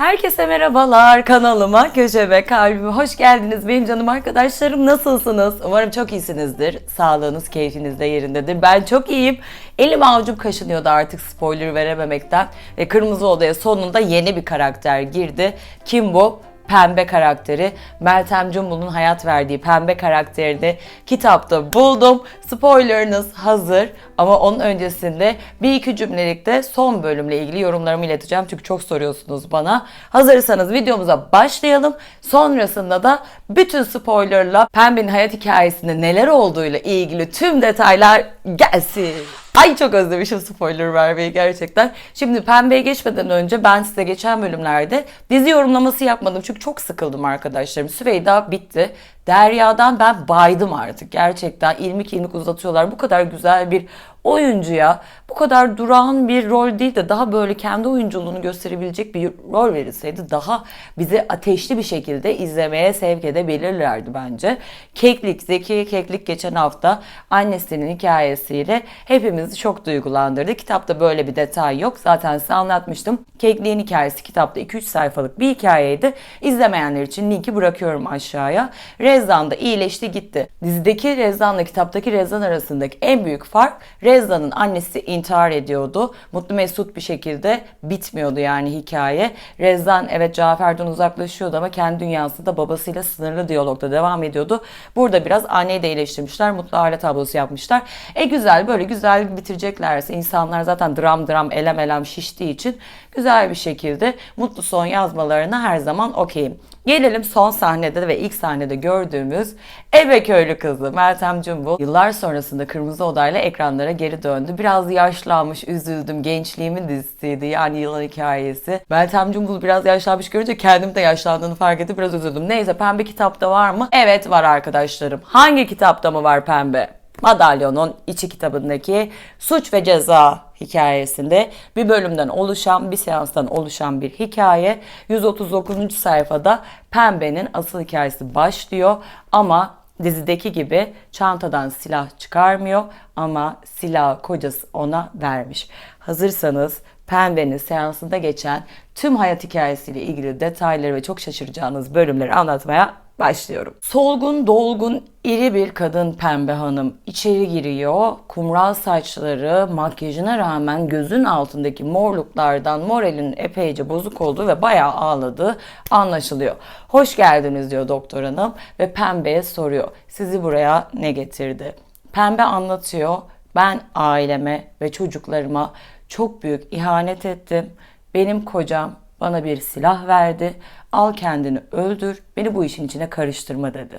Herkese merhabalar kanalıma, köşeme, kalbime hoş geldiniz. Benim canım arkadaşlarım nasılsınız? Umarım çok iyisinizdir. Sağlığınız, keyfiniz de yerindedir. Ben çok iyiyim. Elim avucum kaşınıyordu artık spoiler verememekten. Ve Kırmızı Oda'ya sonunda yeni bir karakter girdi. Kim bu? Pembe karakteri. Meltem Cumbul'un hayat verdiği pembe karakterini kitapta buldum. Spoilerınız hazır ama onun öncesinde bir iki cümlelik de son bölümle ilgili yorumlarımı ileteceğim. Çünkü çok soruyorsunuz bana. Hazırsanız videomuza başlayalım. Sonrasında da bütün spoilerla Pembe'nin hayat hikayesinde neler olduğuyla ilgili tüm detaylar gelsin. Ay çok özlemişim spoiler vermeyi gerçekten. Şimdi Pembe'ye geçmeden önce ben size geçen bölümlerde dizi yorumlaması yapmadım. Çünkü çok sıkıldım arkadaşlarım. Süveyda bitti. Derya'dan ben baydım artık. Gerçekten ilmik ilmik uzatıyorlar. Bu kadar güzel bir oyuncuya bu kadar durağan bir rol değil de daha böyle kendi oyunculuğunu gösterebilecek bir rol verilseydi daha bizi ateşli bir şekilde izlemeye sevk edebilirlerdi bence. Keklik, Zeki Keklik geçen hafta annesinin hikayesiyle hepimizi çok duygulandırdı. Kitapta böyle bir detay yok. Zaten size anlatmıştım. Keklik'in hikayesi kitapta 2-3 sayfalık bir hikayeydi. İzlemeyenler için linki bırakıyorum aşağıya. Rezan da iyileşti gitti. Dizideki Rezan'la kitaptaki Rezan arasındaki en büyük fark Rezan'ın annesi intihar ediyordu. Mutlu mesut bir şekilde bitmiyordu yani hikaye. Rezan evet Cafer'den uzaklaşıyordu ama kendi dünyasında babasıyla sınırlı diyalogda devam ediyordu. Burada biraz anneyi de iyileştirmişler. Mutlu aile tablosu yapmışlar. E güzel böyle güzel bitireceklerse insanlar zaten dram dram elem elem şiştiği için güzel bir şekilde mutlu son yazmalarına her zaman okeyim. Gelelim son sahnede ve ilk sahnede gördüğümüz Ebe Köylü kızı Meltem Cumbul. Yıllar sonrasında Kırmızı Oda'yla ekranlara geri döndü. Biraz yaşlanmış, üzüldüm. Gençliğimin dizisiydi yani yılan hikayesi. Meltem Cumbul biraz yaşlanmış görünce kendim de yaşlandığını fark edip biraz üzüldüm. Neyse Pembe kitapta var mı? Evet var arkadaşlarım. Hangi kitapta mı var Pembe? Madalyonun içi kitabındaki suç ve ceza hikayesinde bir bölümden oluşan, bir seanstan oluşan bir hikaye. 139. sayfada Pembe'nin asıl hikayesi başlıyor ama dizideki gibi çantadan silah çıkarmıyor ama silah kocası ona vermiş. Hazırsanız Pembe'nin seansında geçen tüm hayat hikayesiyle ilgili detayları ve çok şaşıracağınız bölümleri anlatmaya başlıyorum. Solgun, dolgun, iri bir kadın pembe hanım içeri giriyor. Kumral saçları makyajına rağmen gözün altındaki morluklardan moralinin epeyce bozuk olduğu ve bayağı ağladığı anlaşılıyor. Hoş geldiniz diyor doktor hanım ve pembeye soruyor. Sizi buraya ne getirdi? Pembe anlatıyor. Ben aileme ve çocuklarıma çok büyük ihanet ettim. Benim kocam bana bir silah verdi. Al kendini öldür. Beni bu işin içine karıştırma dedi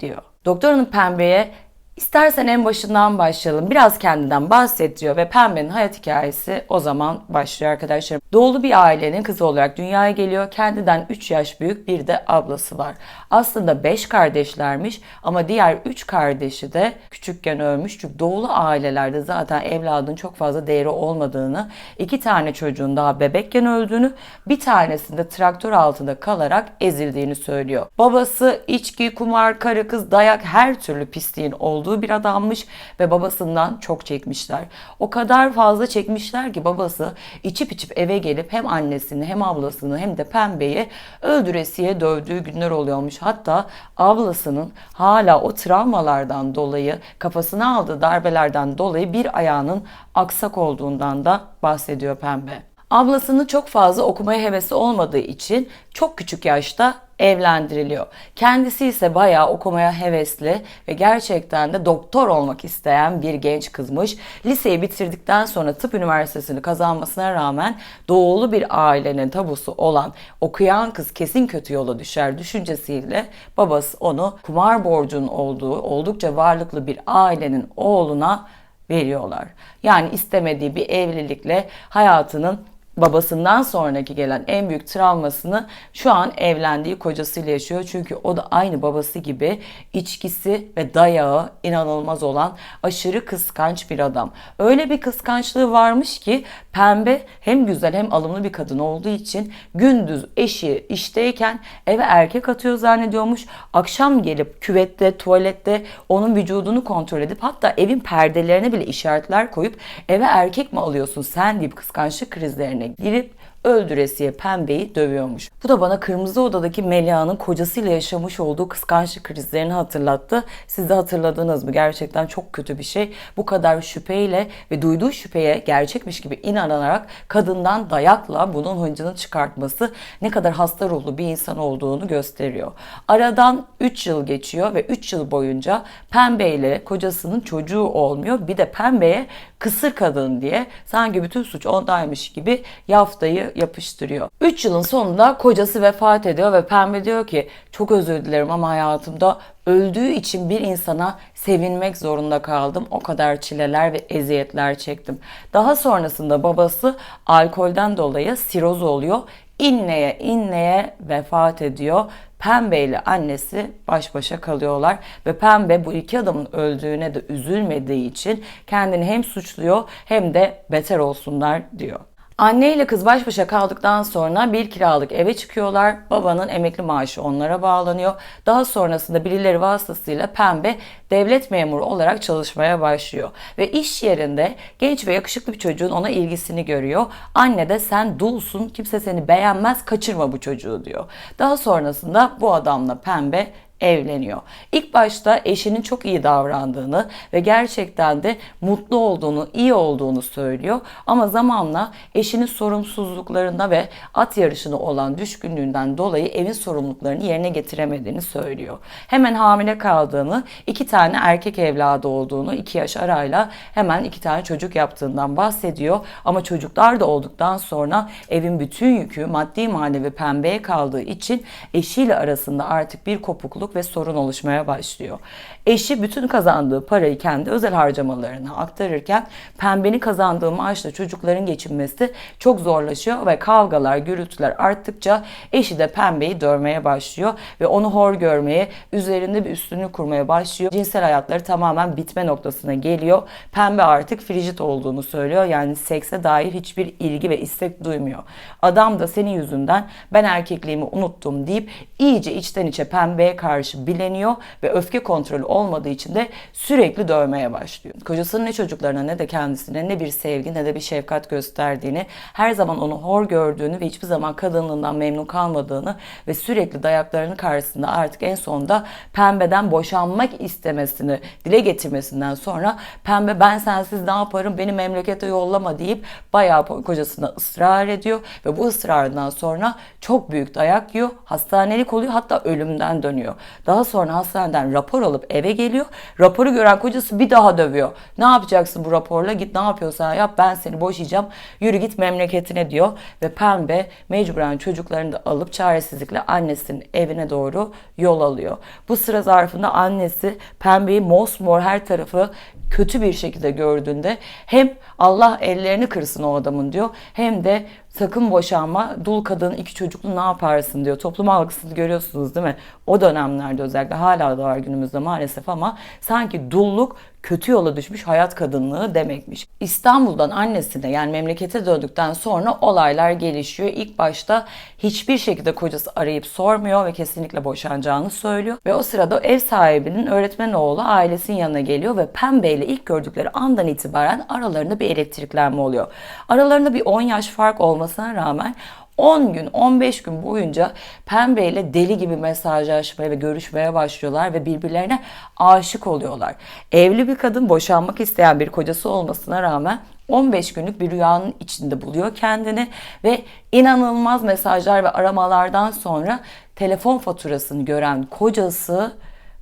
diyor. Doktor hanım pembeye İstersen en başından başlayalım. Biraz kendinden bahset diyor ve Pembe'nin hayat hikayesi o zaman başlıyor arkadaşlarım. Doğulu bir ailenin kızı olarak dünyaya geliyor. Kendinden 3 yaş büyük bir de ablası var. Aslında 5 kardeşlermiş ama diğer 3 kardeşi de küçükken ölmüş. Çünkü doğulu ailelerde zaten evladın çok fazla değeri olmadığını, iki tane çocuğun daha bebekken öldüğünü, bir tanesinde traktör altında kalarak ezildiğini söylüyor. Babası içki, kumar, karı kız, dayak her türlü pisliğin olduğu olduğu bir adammış ve babasından çok çekmişler. O kadar fazla çekmişler ki babası içip içip eve gelip hem annesini hem ablasını hem de pembeyi öldüresiye dövdüğü günler oluyormuş. Hatta ablasının hala o travmalardan dolayı kafasına aldığı darbelerden dolayı bir ayağının aksak olduğundan da bahsediyor pembe. Ablasını çok fazla okumaya hevesi olmadığı için çok küçük yaşta evlendiriliyor. Kendisi ise bayağı okumaya hevesli ve gerçekten de doktor olmak isteyen bir genç kızmış. Liseyi bitirdikten sonra tıp üniversitesini kazanmasına rağmen doğulu bir ailenin tabusu olan okuyan kız kesin kötü yola düşer düşüncesiyle babası onu kumar borcunun olduğu oldukça varlıklı bir ailenin oğluna veriyorlar. Yani istemediği bir evlilikle hayatının babasından sonraki gelen en büyük travmasını şu an evlendiği kocasıyla yaşıyor. Çünkü o da aynı babası gibi içkisi ve dayağı inanılmaz olan aşırı kıskanç bir adam. Öyle bir kıskançlığı varmış ki pembe hem güzel hem alımlı bir kadın olduğu için gündüz eşi işteyken eve erkek atıyor zannediyormuş. Akşam gelip küvette, tuvalette onun vücudunu kontrol edip hatta evin perdelerine bile işaretler koyup eve erkek mi alıyorsun sen deyip kıskançlık krizlerine girip öldüresiye pembeyi dövüyormuş. Bu da bana Kırmızı Oda'daki Melia'nın kocasıyla yaşamış olduğu kıskançlık krizlerini hatırlattı. Siz de hatırladınız mı? Gerçekten çok kötü bir şey. Bu kadar şüpheyle ve duyduğu şüpheye gerçekmiş gibi inanarak kadından dayakla bunun hıncını çıkartması ne kadar hasta ruhlu bir insan olduğunu gösteriyor. Aradan 3 yıl geçiyor ve 3 yıl boyunca Pembe ile kocasının çocuğu olmuyor. Bir de Pembe'ye kısır kadın diye sanki bütün suç ondaymış gibi yaftayı yapıştırıyor. 3 yılın sonunda kocası vefat ediyor ve Pembe diyor ki çok özür dilerim ama hayatımda öldüğü için bir insana sevinmek zorunda kaldım. O kadar çileler ve eziyetler çektim. Daha sonrasında babası alkolden dolayı siroz oluyor. İnleye inleye vefat ediyor. Pembe ile annesi baş başa kalıyorlar ve Pembe bu iki adamın öldüğüne de üzülmediği için kendini hem suçluyor hem de beter olsunlar diyor. Anne ile kız baş başa kaldıktan sonra bir kiralık eve çıkıyorlar. Babanın emekli maaşı onlara bağlanıyor. Daha sonrasında birileri vasıtasıyla Pembe devlet memuru olarak çalışmaya başlıyor. Ve iş yerinde genç ve yakışıklı bir çocuğun ona ilgisini görüyor. Anne de sen dulsun, kimse seni beğenmez, kaçırma bu çocuğu diyor. Daha sonrasında bu adamla Pembe evleniyor. İlk başta eşinin çok iyi davrandığını ve gerçekten de mutlu olduğunu, iyi olduğunu söylüyor. Ama zamanla eşinin sorumsuzluklarında ve at yarışına olan düşkünlüğünden dolayı evin sorumluluklarını yerine getiremediğini söylüyor. Hemen hamile kaldığını, iki tane erkek evladı olduğunu, iki yaş arayla hemen iki tane çocuk yaptığından bahsediyor. Ama çocuklar da olduktan sonra evin bütün yükü maddi manevi pembeye kaldığı için eşiyle arasında artık bir kopukluk ve sorun oluşmaya başlıyor. Eşi bütün kazandığı parayı kendi özel harcamalarına aktarırken pembenin kazandığı maaşla çocukların geçinmesi çok zorlaşıyor ve kavgalar, gürültüler arttıkça eşi de pembeyi dövmeye başlıyor ve onu hor görmeye, üzerinde bir üstünlük kurmaya başlıyor. Cinsel hayatları tamamen bitme noktasına geliyor. Pembe artık frigid olduğunu söylüyor. Yani sekse dair hiçbir ilgi ve istek duymuyor. Adam da senin yüzünden ben erkekliğimi unuttum deyip iyice içten içe pembeye karşı bileniyor ve öfke kontrolü olmadığı için de sürekli dövmeye başlıyor. Kocasının ne çocuklarına ne de kendisine ne bir sevgi ne de bir şefkat gösterdiğini, her zaman onu hor gördüğünü ve hiçbir zaman kadınlığından memnun kalmadığını ve sürekli dayaklarının karşısında artık en sonunda pembeden boşanmak istemesini dile getirmesinden sonra pembe ben sensiz ne yaparım beni memlekete yollama deyip bayağı kocasına ısrar ediyor ve bu ısrarından sonra çok büyük dayak yiyor. Hastanelik oluyor hatta ölümden dönüyor. Daha sonra hastaneden rapor alıp eve geliyor. Raporu gören kocası bir daha dövüyor. Ne yapacaksın bu raporla? Git ne yapıyorsan yap ben seni boşayacağım. Yürü git memleketine diyor. Ve Pembe mecburen çocuklarını da alıp çaresizlikle annesinin evine doğru yol alıyor. Bu sıra zarfında annesi Pembe'yi mosmor her tarafı kötü bir şekilde gördüğünde hem Allah ellerini kırsın o adamın diyor hem de sakın boşanma dul kadın iki çocuklu ne yaparsın diyor. Toplum algısını görüyorsunuz değil mi? O dönemlerde özellikle hala da var günümüzde maalesef ama sanki dulluk kötü yola düşmüş hayat kadınlığı demekmiş. İstanbul'dan annesine yani memlekete döndükten sonra olaylar gelişiyor. İlk başta hiçbir şekilde kocası arayıp sormuyor ve kesinlikle boşanacağını söylüyor. Ve o sırada ev sahibinin öğretmen oğlu ailesinin yanına geliyor ve Pembe ile ilk gördükleri andan itibaren aralarında bir elektriklenme oluyor. Aralarında bir 10 yaş fark olmasına rağmen 10 gün, 15 gün boyunca Pembe ile deli gibi mesajlaşmaya ve görüşmeye başlıyorlar ve birbirlerine aşık oluyorlar. Evli bir kadın boşanmak isteyen bir kocası olmasına rağmen 15 günlük bir rüyanın içinde buluyor kendini ve inanılmaz mesajlar ve aramalardan sonra telefon faturasını gören kocası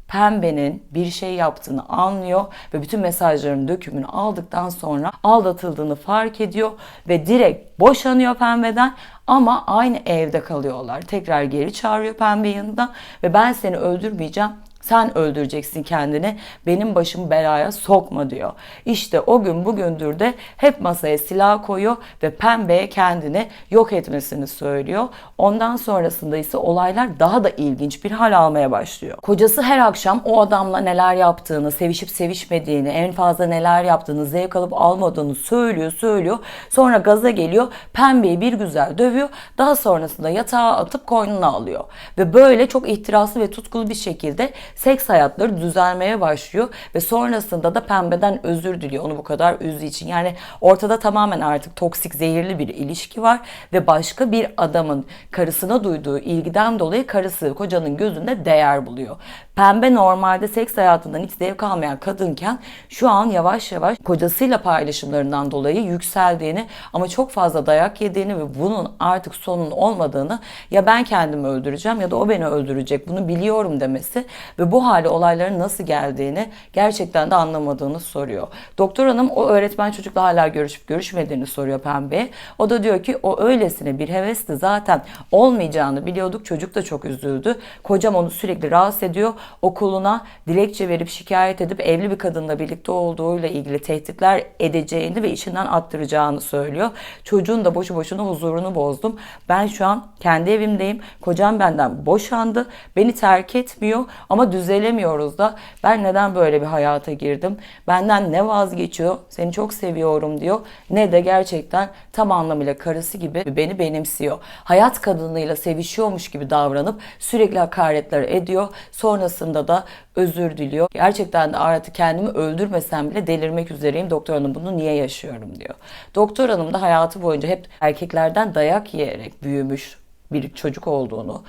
Pembe'nin bir şey yaptığını anlıyor ve bütün mesajların dökümünü aldıktan sonra aldatıldığını fark ediyor ve direkt boşanıyor Pembe'den ama aynı evde kalıyorlar. Tekrar geri çağırıyor Pembe yanında ve ben seni öldürmeyeceğim sen öldüreceksin kendini. Benim başımı belaya sokma diyor. İşte o gün bugündür de hep masaya silah koyuyor ve pembeye kendini yok etmesini söylüyor. Ondan sonrasında ise olaylar daha da ilginç bir hal almaya başlıyor. Kocası her akşam o adamla neler yaptığını, sevişip sevişmediğini, en fazla neler yaptığını, zevk alıp almadığını söylüyor, söylüyor. Sonra gaza geliyor, pembeyi bir güzel dövüyor. Daha sonrasında yatağa atıp koynuna alıyor. Ve böyle çok ihtiraslı ve tutkulu bir şekilde seks hayatları düzelmeye başlıyor ve sonrasında da pembeden özür diliyor onu bu kadar üzdüğü için. Yani ortada tamamen artık toksik zehirli bir ilişki var ve başka bir adamın karısına duyduğu ilgiden dolayı karısı kocanın gözünde değer buluyor. Pembe normalde seks hayatından hiç zevk almayan kadınken şu an yavaş yavaş kocasıyla paylaşımlarından dolayı yükseldiğini ama çok fazla dayak yediğini ve bunun artık sonun olmadığını ya ben kendimi öldüreceğim ya da o beni öldürecek bunu biliyorum demesi ve bu hale olayların nasıl geldiğini gerçekten de anlamadığını soruyor. Doktor hanım o öğretmen çocukla hala görüşüp görüşmediğini soruyor Pembe'ye. O da diyor ki o öylesine bir hevesti zaten olmayacağını biliyorduk. Çocuk da çok üzüldü. Kocam onu sürekli rahatsız ediyor. Okuluna dilekçe verip şikayet edip evli bir kadınla birlikte olduğuyla ilgili tehditler edeceğini ve işinden attıracağını söylüyor. Çocuğun da boşu boşuna huzurunu bozdum. Ben şu an kendi evimdeyim. Kocam benden boşandı. Beni terk etmiyor ama düzelemiyoruz da. Ben neden böyle bir hayata girdim? Benden ne vazgeçiyor? Seni çok seviyorum diyor. Ne de gerçekten tam anlamıyla karısı gibi beni benimsiyor. Hayat kadınıyla sevişiyormuş gibi davranıp sürekli hakaretler ediyor. Sonrasında da özür diliyor. Gerçekten de artık kendimi öldürmesem bile delirmek üzereyim. Doktor hanım bunu niye yaşıyorum diyor. Doktor hanım da hayatı boyunca hep erkeklerden dayak yiyerek büyümüş bir çocuk olduğunu,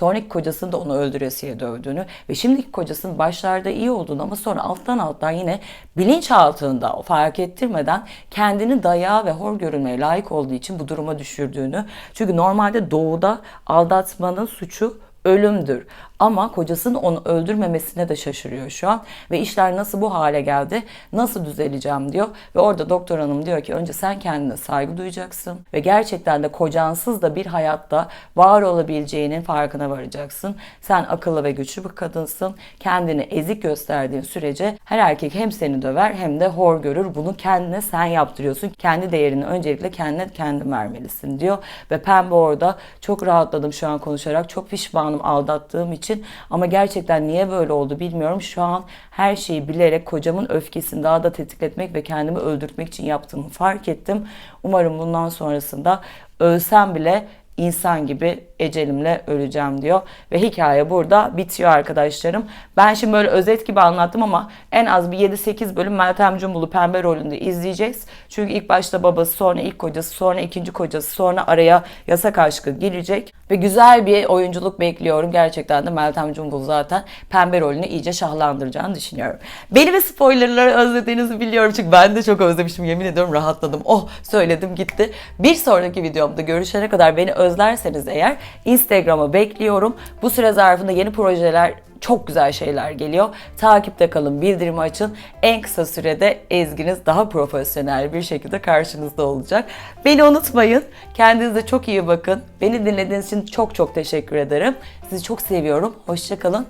sonraki kocasının da onu öldüresiye dövdüğünü ve şimdiki kocasının başlarda iyi olduğunu ama sonra alttan alttan yine bilinç altında o fark ettirmeden kendini dayağa ve hor görülmeye layık olduğu için bu duruma düşürdüğünü. Çünkü normalde doğuda aldatmanın suçu ölümdür. Ama kocasının onu öldürmemesine de şaşırıyor şu an. Ve işler nasıl bu hale geldi? Nasıl düzeleceğim diyor. Ve orada doktor hanım diyor ki önce sen kendine saygı duyacaksın. Ve gerçekten de kocansız da bir hayatta var olabileceğinin farkına varacaksın. Sen akıllı ve güçlü bir kadınsın. Kendini ezik gösterdiğin sürece her erkek hem seni döver hem de hor görür. Bunu kendine sen yaptırıyorsun. Kendi değerini öncelikle kendine kendin vermelisin diyor. Ve Pembe orada çok rahatladım şu an konuşarak. Çok pişmanım aldattığım için. Ama gerçekten niye böyle oldu bilmiyorum. Şu an her şeyi bilerek kocamın öfkesini daha da tetikletmek ve kendimi öldürtmek için yaptığımı fark ettim. Umarım bundan sonrasında ölsem bile insan gibi ecelimle öleceğim diyor. Ve hikaye burada bitiyor arkadaşlarım. Ben şimdi böyle özet gibi anlattım ama en az bir 7-8 bölüm Meltem Cumbul'u pembe rolünde izleyeceğiz. Çünkü ilk başta babası, sonra ilk kocası, sonra ikinci kocası, sonra araya yasak aşkı girecek. Ve güzel bir oyunculuk bekliyorum. Gerçekten de Meltem Cumbul zaten pembe rolünü iyice şahlandıracağını düşünüyorum. Beni ve spoilerları özlediğinizi biliyorum. Çünkü ben de çok özlemişim. Yemin ediyorum rahatladım. Oh söyledim gitti. Bir sonraki videomda görüşene kadar beni özlerseniz eğer Instagram'a bekliyorum. Bu süre zarfında yeni projeler çok güzel şeyler geliyor. Takipte kalın, bildirimi açın. En kısa sürede Ezginiz daha profesyonel bir şekilde karşınızda olacak. Beni unutmayın. Kendinize çok iyi bakın. Beni dinlediğiniz için çok çok teşekkür ederim. Sizi çok seviyorum. Hoşçakalın.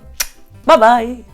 Bye bye.